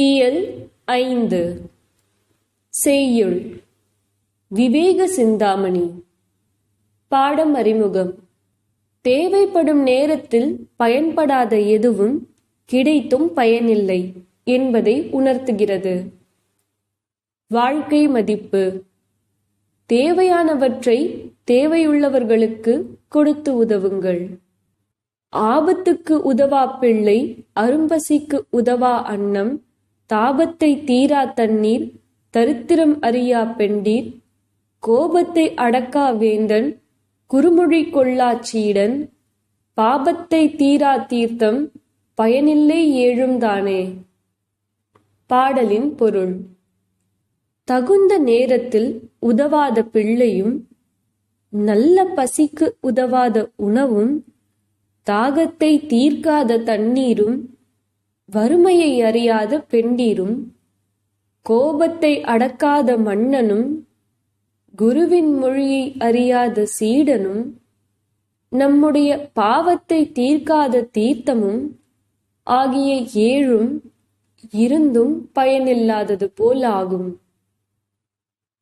இயல் ஐந்து. செய்யுள். விவேக சிந்தாமணி. பாடம் அறிமுகம். தேவைப்படும் நேரத்தில் பயன்படாத எதுவும் கிடைத்தும் பயனில்லை என்பதை உணர்த்துகிறது. வாழ்க்கை மதிப்பு. தேவையானவற்றை தேவையுள்ளவர்களுக்கு கொடுத்து உதவுங்கள். ஆபத்துக்கு உதவா பிள்ளை அரும்பசிக்கு உதவா அன்னம் தாபத்தை தீரா தண்ணீர் தரித்திரம் அறியா பெண்டீர் கோபத்தை அடக்கா வேந்தன் குறுமொழி கொள்ளா சீடன் பாபத்தை தீரா தீர்த்தம் பயனில்லை ஏழும் தானே. பாடலின் பொருள். தகுந்த நேரத்தில் உதவாத பிள்ளையும் நல்ல பசிக்கு உதவாத உணவும் தாகத்தை தீர்க்காத தண்ணீரும் வறுமையை அறியாத பெண்டீரும் கோபத்தை அடக்காத மன்னனும் குருவின் மொழியை அறியாத சீடனும் நம்முடைய பாவத்தை தீர்க்காத தீர்த்தமும் ஆகிய ஏழும் இருந்தும் பயனில்லாதது போல் ஆகும்.